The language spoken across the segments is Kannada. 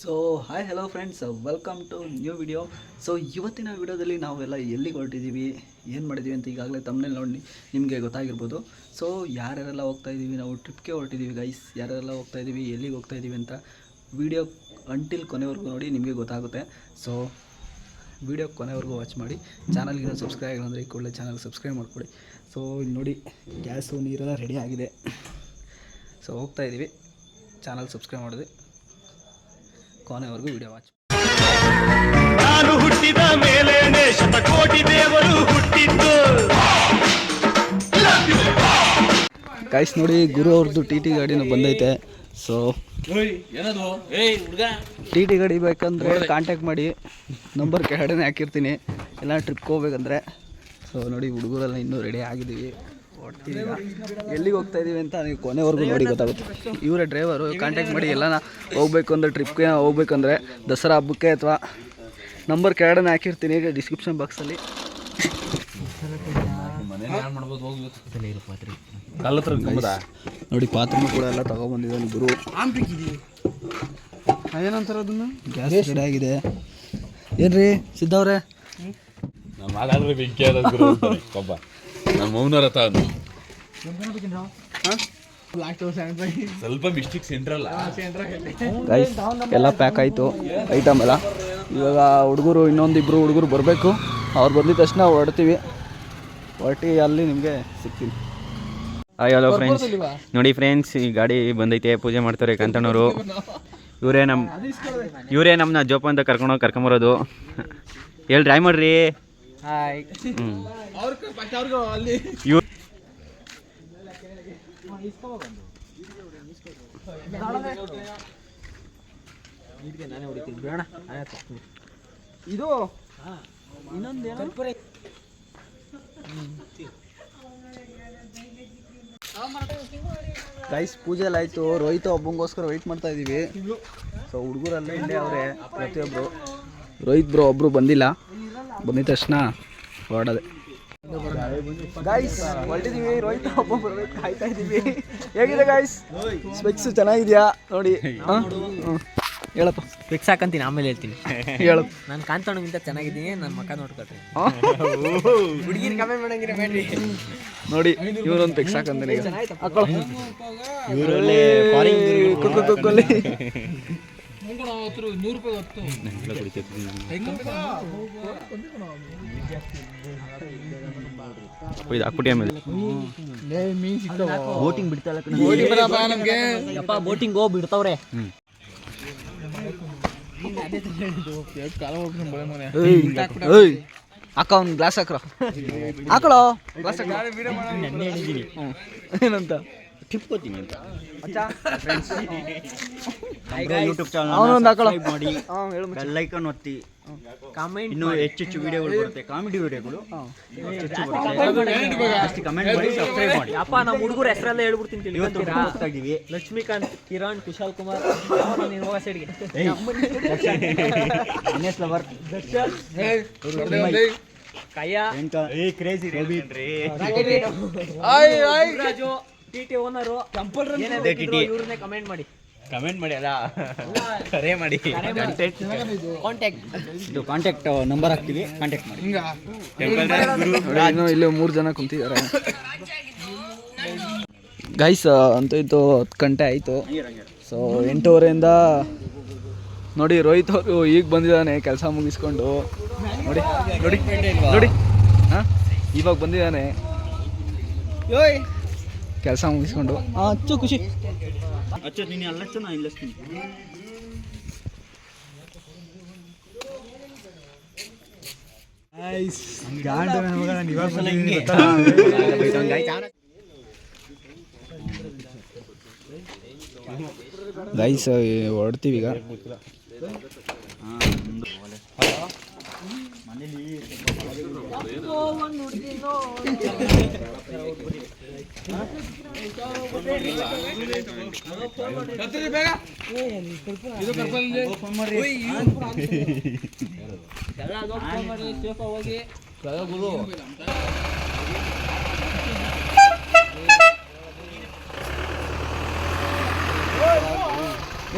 So hi hello friends welcome to new video so ಇವತ್ತಿನ ವಿಡಿಯೋದಲ್ಲಿ ನಾವೆಲ್ಲ ಎಲ್ಲಿಗೆ ಹೊರಟಿದ್ದೀವಿ? ಏನು ಮಾಡಿದ್ದೀವಿ ಅಂತ ಈಗಾಗಲೇ ತಮ್ಮನೇ ನೋಡಿ ನಿಮಗೆ ಗೊತ್ತಾಗಿರ್ಬೋದು. ಸೊ ಯಾರ್ಯಾರೆಲ್ಲ ಹೋಗ್ತಾ ಇದ್ದೀವಿ? ನಾವು ಟ್ರಿಪ್ಗೆ ಹೊರಟಿದ್ದೀವಿ ಗೈಸ್ ಯಾರ್ಯಾರೆಲ್ಲ ಹೋಗ್ತಾ ಇದ್ದೀವಿ? ಎಲ್ಲಿಗೆ ಹೋಗ್ತಾ ಇದ್ದೀವಿ ಅಂತ ವಿಡಿಯೋ ಅಂಟಿಲ್ ಕೊನೆವರೆಗೂ ನೋಡಿ ನಿಮಗೆ ಗೊತ್ತಾಗುತ್ತೆ. ಸೊ ವಿಡಿಯೋ ಕೊನೆವರೆಗೂ ವಾಚ್ ಮಾಡಿ. ಚಾನಲ್ಗೆ ಸಬ್ಸ್ಕ್ರೈಬ್ ಆಗಿಲ್ಲ ಅಂದರೆ ಈ ಕೂಡಲೇ ಚಾನಲ್ ಸಬ್ಸ್ಕ್ರೈಬ್ ಮಾಡಿಕೊಡಿ. ಸೊ ಇಲ್ಲಿ ನೋಡಿ ಗ್ಯಾಸು ನೀರೆಲ್ಲ ರೆಡಿ ಆಗಿದೆ. ಸೊ ಹೋಗ್ತಾ ಇದ್ದೀವಿ. ಚಾನಲ್ ಸಬ್ಸ್ಕ್ರೈಬ್ ಮಾಡಿದೆ. ಕೊನೆವರೆಗೂ ವಿಡಿಯೋ ವಾಚ್ ನಾನು ಹುಟ್ಟಿದ ಮೇಲೇನೆ ಶತಕೋಟಿ ದೇವರು ಹುಟ್ಟಿದ್ದು. ಗೈಸ್ ನೋಡಿ ಗುರು ಅವ್ರದ್ದು ಟಿ ಟಿ ಗಾಡಿನೂ ಬಂದೈತೆ. ಸೊ ಏನದು? ಏಯ್ ಹುಡುಗ. ಟಿ ಟಿ ಗಾಡಿ ಬೇಕಂದ್ರೆ ಕಾಂಟ್ಯಾಕ್ಟ್ ಮಾಡಿ. ನಂಬರ್ ಕೆಳಗಡೆ ಹಾಕಿರ್ತೀನಿ. ಎಲ್ಲ ಟ್ರಿಪ್ಗೆ ಹೋಗ್ಬೇಕಂದ್ರೆ. ಸೊ ನೋಡಿ ಹುಡುಗರೆಲ್ಲ ಇನ್ನೂ ರೆಡಿ ಆಗಿದ್ದೀವಿ. ಎಲ್ಲಿಗೆ ಹೋಗ್ತಾ ಇದ್ದೀವಿ ಅಂತ ನೀವು ಕೊನೆವರೆಗೂ ನೋಡಿ ಗೊತ್ತಾಗುತ್ತೆ. ಇವರೇ ಡ್ರೈವರು ಕಾಂಟ್ಯಾಕ್ಟ್ ಮಾಡಿ ಎಲ್ಲನ ಹೋಗ್ಬೇಕು ಅಂದರೆ ಟ್ರಿಪ್ಗೆ ಹೋಗ್ಬೇಕಂದ್ರೆ ದಸರಾ ಹಬ್ಬಕ್ಕೆ ಅಥವಾ ನಂಬರ್ ಕೆಳಗಡೆ ಹಾಕಿರ್ತೀನಿ ಡಿಸ್ಕ್ರಿಪ್ಷನ್ ಬಾಕ್ಸಲ್ಲಿ ನೋಡಿ ಪಾತ್ರೆ ಕೂಡ ಎಲ್ಲ ತಗೊಬಂದಿದ್ದಾನೆ ಗುರು. ಏನಂತಾರ ಅದನ್ನು? ಗ್ಯಾಸ್ ರೆಡಿ ಆಗಿದೆ. ಏನ್ರಿ ಸಿದ್ದವ್ರೆ ನಮ್ಮ ಮೌನರ ತಾನು ಸ್ವಲ್ಪ ಮಿಸ್ಟೇಕ್ ಸೆಂಟ್ರಲ್ಲ ಗೈಸ್ ಎಲ್ಲ ಪ್ಯಾಕ್ ಆಯಿತು. ಐಟಮ್ ಎಲ್ಲ. ಇವಾಗ ಹುಡುಗರು ಇನ್ನೊಂದಿಬ್ರು ಹುಡುಗರು ಬರಬೇಕು. ಅವ್ರು ಬಂದಿದ ತಕ್ಷಣ ಹೊರಡ್ತೀವಿ. ಹೊರಟಿ ಅಲ್ಲಿ ನಿಮಗೆ ಸಿಗ್ತೀನಿ. ಹಾಯ್ ಹಲೋ ಫ್ರೆಂಡ್ಸ್ ನೋಡಿ ಫ್ರೆಂಡ್ಸ್ ಈ ಗಾಡಿ ಬಂದೈತೆ. ಪೂಜೆ ಮಾಡ್ತಾರೆ ಕಾಂತಣ್ಣವರು. ಇವರೇ ನಮ್ಮ ಇವರೇ ನಮ್ಮನ್ನ ಜೋಪ ಅಂತ ಕರ್ಕೊಂಡೋಗಿ ಕರ್ಕೊಂಬರೋದು ಹೇಳಿ ಡ್ರೈ ಮಾಡ್ರಿ. ಹಾಯ್ ಇದು ಗೈಸ್ ಪೂಜೆ ಎಲ್ಲ ಆಯಿತು ರೋಹಿತ ಒಬ್ಬಂಗೋಸ್ಕರ ವೆಯ್ಟ್ ಮಾಡ್ತಾ ಇದ್ದೀವಿ ಸೊ ಹುಡುಗರಲ್ಲೇ ಇಲ್ಲೇ ಅವರೇ ಪ್ರತಿಯೊಬ್ಬರು ರೋಹಿತ್ ಬ್ರೋ ಒಬ್ಬರು ಬಂದಿಲ್ಲ. ಬಂದಿದ ತಕ್ಷಣ ಹೊರಡದೆ. ಗೈಸ್ ಹೊರಟಿದ್ದೀವಿ ರೋಹಿತ್ ಒಬ್ಬ ಬರ್ಬೇಕು ಕಾಯ್ತಾ ಇದ್ದೀವಿ ಹೇಗಿದೆ ಗಾಯ್ಸ್ ಸ್ಪೆಕ್ಸ್ ಚೆನ್ನಾಗಿದೆಯಾ? ನೋಡಿ. ಹಾಂ? ಹೇಳಪ್ಪ. ಫಿಕ್ಸ್ ಹಾಕಂತೀನಿ ಆಮೇಲೆ ಹೇಳ್ತೀನಿ. ಹೇಳು. ನಾನು ಕಾಂತಣ್ಣಗಿಂತ ಚೆನ್ನಾಗಿದ್ದೀನಿ ನನ್ನ ಮಕ್ಕ ನೋಡ್ಕೊಳ್ತೀನಿ? ಹುಡುಗಿನ ಕಮೆಂಟ್ ಮಾಡಂಗಿರ ಬೇಡ್ರಿ. ನೋಡಿ ಇವರೊಂದು ಪಿಕ್ಸ್ ಹಾಕಂದ್ರೆ ಈಗ. ಹಾಕೊಳ್ಳೋ. ಇದು ಆಮೇಲೆ. ಬೋಟಿಂಗ್ ಬಿಡ್ತಾಳ ನಮ್ಗೆ. ಯಪ್ಪ ಬೋಟಿಂಗ್ ಹೋಗಿ ಬಿಡ್ತಾವ್ರೆ. ಅಕ್ಕ ಒಂದು ಗ್ಲಾಸ್ ಹಾಕ್ರ. ಹಾಕಳೋ ಗ್ಲಾಸ್ ಏನಂತ? ಟಿಪ್ಕೋತೀನಿ ಅಂತ ಅಚ್ಚಾ ಯೂಟ್ಯೂಬ್ ಚಾನಲ್ ಮಾಡಿ. ಬೆಲ್ ಐಕನ್ ಒತ್ತಿ. ಕಾಮೆಂಟ್ ಇನ್ನೂ ಹೆಚ್ಚು ವಿಡಿಯೋಗಳು ಬರುತ್ತೆ. ಕಾಮಿಡಿ ವಿಡಿಯೋಗಳು ಅಷ್ಟು ಕಮೆಂಟ್ ಮಾಡಿ. ಸಬ್ಸ್ಕ್ರೈಬ್ ಮಾಡಿ ಅಪ್ಪ ನಮ್ಮ ಹುಡುಗರ ಹೆಸರೆಲ್ಲ ಹೇಳ್ಬಿಡ್ತೀನಿ ಇದೀವಿ. ಲಕ್ಷ್ಮೀಕಾಂತ್ ಕಿರಣ್ ಕುಶಾಲ್ ಕುಮಾರ್. ನೀನು ಹೋಗೋ ಸೈಡ್ಗೆ ದಿನೇಶ್ ಲವರ್. ಕಯ್ಯ ಏ crazy Raju T T owner ಇವ್ರನ್ನೇ comment ಮಾಡಿ. ಕಮೆಂಟ್ ಮಾಡಿ ಅಲ್ಲ? ಕರೆ ಮಾಡಿ. ಕಾಂಟ್ಯಾಕ್ಟ್ ಇದು ಕಾಂಟ್ಯಾಕ್ಟ್ ನಂಬರ್ ಹಾಕ್ತೀವಿ ಕಾಂಟ್ಯಾಕ್ಟ್ ಮಾಡಿ. ನೋಡಿ, ಇನ್ನು ಇಲ್ಲಿ ಮೂರು ಜನ ಕುಂತಿದ್ದಾರೆ. ಗೈಸ್ ಅಂತೂ ಇತ್ತು ಹತ್ತು ಗಂಟೆ ಆಯಿತು. ಸೊ ಎಂಟೂವರೆಯಿಂದ ನೋಡಿ ರೋಹಿತ್ ಅವರು ಈಗ ಬಂದಿದ್ದಾನೆ ಕೆಲಸ ಮುಗಿಸ್ಕೊಂಡು. ನೋಡಿ ನೋಡಿ ನೋಡಿ. ಹಾಂ? ಇವಾಗ ಬಂದಿದ್ದಾನೆ. ಕೆಲಸ ಮುಗಿಸ್ಕೊಂಡು. ಅಚ್ಚು ಖುಷಿ. ಅಚ್ಚ ನೀನು ಅಲ್ಲಚ್ಚ ನಾ ಇಲ್ಲಸ್ತೀನಿ ಗೈಸ್ ಹೊರಡ್ತೀವಿ ಈಗ. ಹೋಗಿ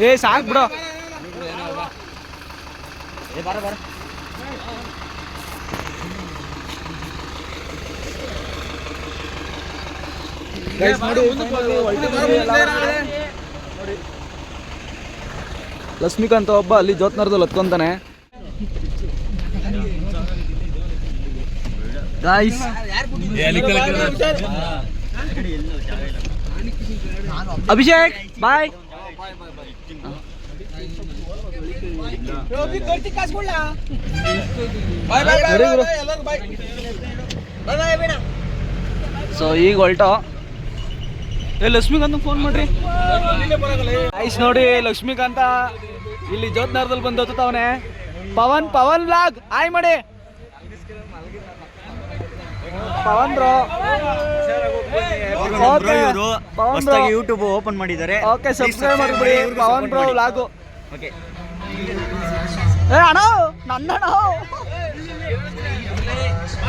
ಏ ಸಾಕು ಬಿಡೋ. ಏ ಬರ finally ಹೊರಟಿದ್ದೀವಿ ಎಲ್ಲ ನೋಡಿ. ಲಕ್ಷ್ಮೀಕಾಂತ್ ಒಬ್ಬ ಅಲ್ಲಿ ಜ್ಯೋತ್ನರದಲ್ಲಿ ಹತ್ಕೊಂತಾನೆ ಗಾಯ್ಸ್ ಅಭಿಷೇಕ್ ಬಾಯ್ ಸೊ ಈಗ ಹೊಲ್ಟೋ ಏ ಲಕ್ಷ್ಮೀಕಾಂತ್ ಫೋನ್ ಮಾಡ್ರಿ. ಐಸ್ ನೋಡಿ ಲಕ್ಷ್ಮೀಕಾಂತ ಇಲ್ಲಿ ಜೋತ್ನಾರ್ದಲ್ಲಿ ಬಂದು ಹತ್ತವನೆ ಪವನ್ ಪವನ್ ಲಾಗ್ ಆಯ್ ಮಾಡಿ Pavan bro Pavan bro YouTube open ಮಾಡಿದ್ದಾರೆ. ಓಕೆ ಸಬ್ಸ್ಕ್ರೈಬ್ ಮಾಡಿಬಿಡಿ. ಪವನ್ ಬ್ರೋ ಲಾಗು ಏ ಅಣ್ಣ ನನ್ನ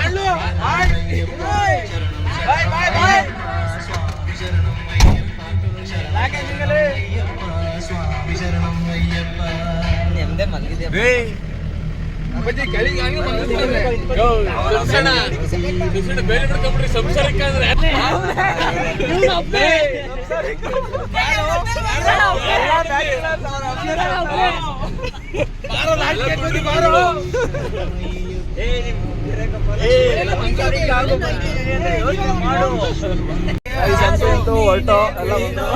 ಅಣ್ಣ ಬೇರೆ ಬಿಡ್ಕೊಂಡ್ಬಿಡ್ರಿ ಸಂಸಾರಕ್ಕೆ ಐಸ್ ಅಂತೂ ಹೊರಟೋ ಎಲ್ಲ ಬಂದು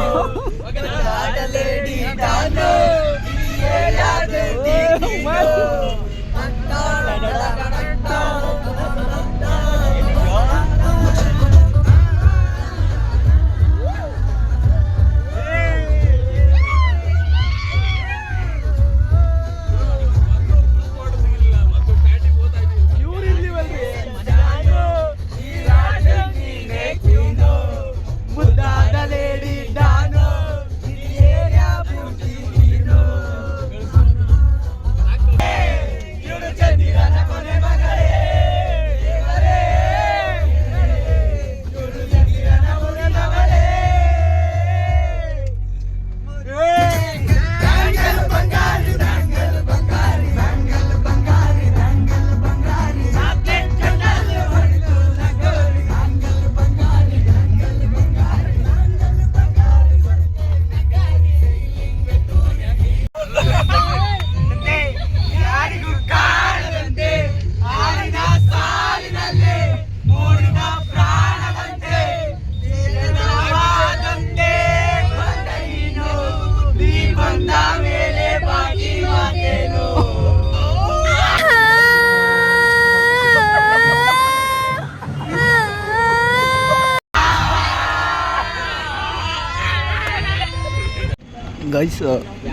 ಗೈಸ್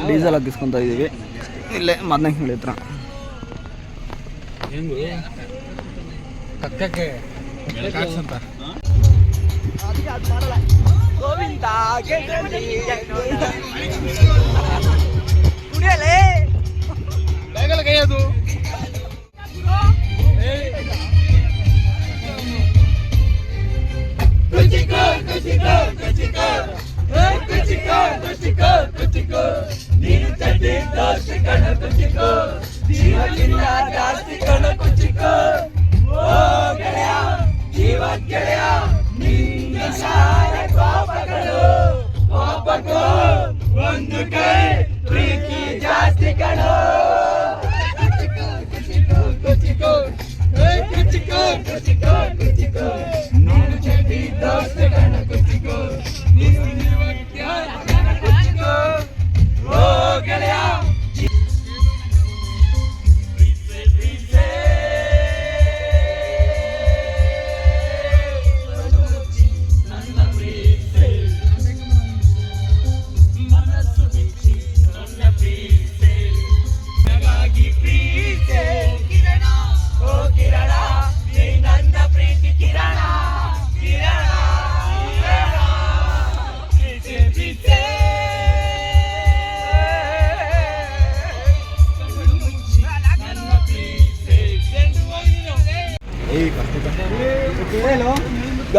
ಡೀಸೆಲ್ ಹಾಕಿಸ್ಕೊತಾ ಇದ್ದೀವಿ ಇಲ್ಲೇ ಮದ್ನಂಗಿ ಹತ್ರ. ಕಕ್ಕಕ್ಕೆ ಅಂತ ಬೇಗಲ ಕೈ ಅದು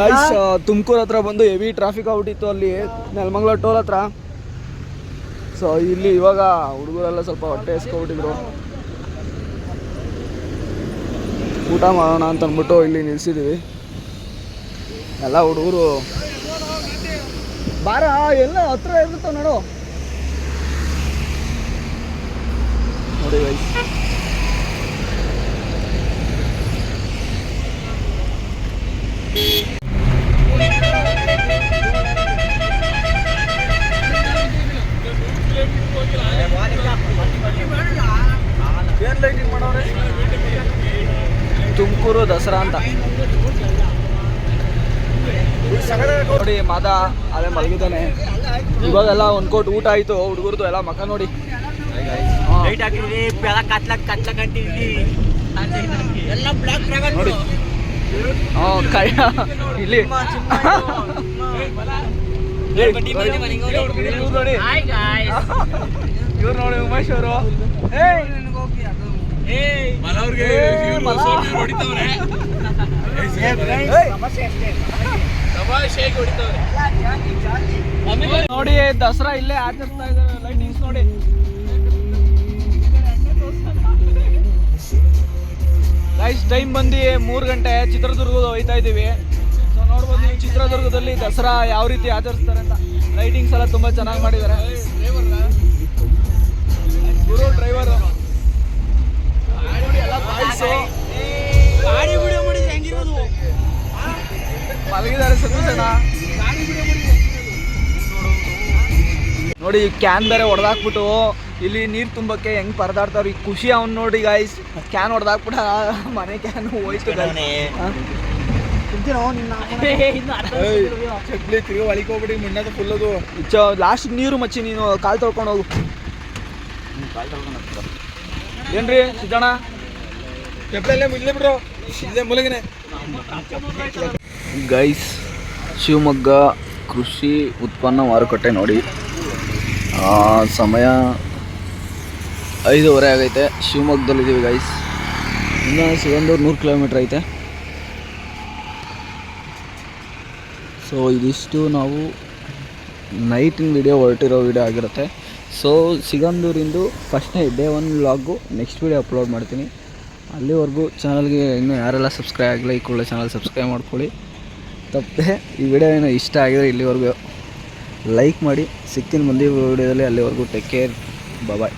ಗೈಸ್ ತುಮಕೂರು ಹತ್ರ ಬಂದು ಹೆವಿ ಟ್ರಾಫಿಕ್ ಆಗ್ಬಿಟ್ಟಿತ್ತು ಅಲ್ಲಿ ನೆಲಮಂಗ್ಲ ಟೋಲ್ ಹತ್ರ. ಸೊ ಇಲ್ಲಿ ಇವಾಗ ಹುಡುಗರೆಲ್ಲ ಸ್ವಲ್ಪ ಹೊಟ್ಟೆ ಎಸ್ಕೊಬಿಟ್ಟಿದ್ರು. ಊಟ ಮಾಡೋಣ ಅಂತ ಅಂದ್ಬಿಟ್ಟು ಇಲ್ಲಿ ನಿಲ್ಸಿದ್ದೀವಿ ಎಲ್ಲ ಹುಡುಗರು. ಬಾರ ಎಲ್ಲ ಹತ್ರ ಇರುತ್ತೆ ನೋಡು. ನೋಡಿ ಗೈಸ್ ಏನ್ ದಸರಾ ಅಂತ. ನೋಡಿ ಮಾದ ಅದೇ ಮಲಗಿದ್ದಾನೆ. ಇವಾಗೆಲ್ಲ ಒಂದು ಕೋಟ್ ಊಟ ಆಯ್ತು ಹುಡುಗರದು ಎಲ್ಲ ಮಕ ನೋಡಿ. ನೋಡಿ. ಕೈ ಇಲ್ಲಿ. ಇವ್ರು ನೋಡಿ. ಉಮೇಶ್ ಅವರು. ಮನವ್ರಿಗೆ ಏ, ಮಲ. ಹೊಡಿತವ್ರೆ. ನೋಡಿ ದಸರಾ ಇಲ್ಲೇ ಆಚರಿಸ್ತಾ ಇದ್ದಾರೆ ಲೈಟಿಂಗ್ಸ್ ನೋಡಿ. ಗೈಸ್ ಟೈಮ್ ಬಂದು ಮೂರು ಗಂಟೆ ಚಿತ್ರದುರ್ಗದ ಹೋಯ್ತಾ ಇದ್ದೀವಿ. ಸೊ ನೋಡ್ಬೋದು ನೀವು ಚಿತ್ರದುರ್ಗದಲ್ಲಿ ದಸರಾ ಯಾವ ರೀತಿ ಆಚರಿಸ್ತಾರೆ ಅಂತ. ಲೈಟಿಂಗ್ಸ್ ಎಲ್ಲ ತುಂಬ ಚೆನ್ನಾಗಿ ಮಾಡಿದ್ದಾರೆ. ಗುರು ಡ್ರೈವರ್ ಗಾಡಿ ವಿಡಿಯೋ ಮಾಡಿದ್ರೆ ಹೆಂಗಿರೋದು? ಮಲಗಿದ್ದಾರೆ ಸ್ವಲ್ಪ ಜನ ನೋಡಿ ಕ್ಯಾನ್ ಬೇರೆ ಹೊಡೆದಾಕ್ಬಿಟ್ಟು ಇಲ್ಲಿ ನೀರು ತುಂಬಕ್ಕೆ ಹೆಂಗ್ ಪರದಾಡ್ತಾವ್ರಿ ಖುಷಿ ಅವ್ನ್ ನೋಡಿ ಗಾಯ್ಸ್ ಕ್ಯಾನ್ ಹೊಡೆದಾಕ್ಬಿಟ್ಟ ಮನೆ ಕ್ಯಾನ್ ಹೋಯ್ತು? ಚಕ್ಲಿ ತಿರುಗಿ ಒಳಗೆ ಹೋಗ್ಬಿಡಿ ಮಣ್ಣದ ಫುಲ್ಲದು ಚ ಲಾಸ್ಟ್ ನೀರು ಮಚ್ಚಿ ನೀನು ಕಾಲು ತೊಳ್ಕೊಂಡು ಹೋಗು. ಏನ್ರಿ ಸಿದ್ದಣ್ಣ? ಗೈಸ್ ಶಿವಮೊಗ್ಗ ಕೃಷಿ ಉತ್ಪನ್ನ ಮಾರುಕಟ್ಟೆ ನೋಡಿ. ಸಮಯ ಐದೂವರೆ ಆಗೈತೆ. ಶಿವಮೊಗ್ಗದಲ್ಲಿದ್ದೀವಿ ಗೈಸ್ ಇನ್ನೂ ಸಿಗಂದೂರು ನೂರು ಕಿಲೋಮೀಟ್ರ್ ಐತೆ. ಸೊ ಇದಿಷ್ಟು ನಾವು ನೈಟಿನ ವಿಡಿಯೋ ಹೊರಟಿರೋ ವಿಡಿಯೋ ಆಗಿರುತ್ತೆ. ಸೊ ಸಿಗಂದೂರಿಂದು ಫಸ್ಟ್ನೇ day one vlog next video upload ಮಾಡ್ತೀನಿ. ಅಲ್ಲಿವರೆಗೂ ಚಾನಲ್ಗೆ ಇನ್ನೂ ಯಾರೆಲ್ಲ ಸಬ್ಸ್ಕ್ರೈಬ್ ಆಗಿಲ್ಲ, ಈ ಕೂಡಲೇ ಚಾನಲ್ ಸಬ್ಸ್ಕ್ರೈಬ್ ಮಾಡ್ಕೊಳ್ಳಿ. ತಪ್ಪದೆ ಈ ವಿಡಿಯೋ ಏನೋ ಇಷ್ಟ ಆಗಿದ್ರೆ ಇಲ್ಲಿವರೆಗೂ ಲೈಕ್ ಮಾಡಿ. ಸಿಕ್ಕಿನ ಮುಂದಿನ ವಿಡಿಯೋದಲ್ಲಿ ಅಲ್ಲಿವರೆಗೂ ಟೇಕ್ ಕೇರ್ ಬಾಯ್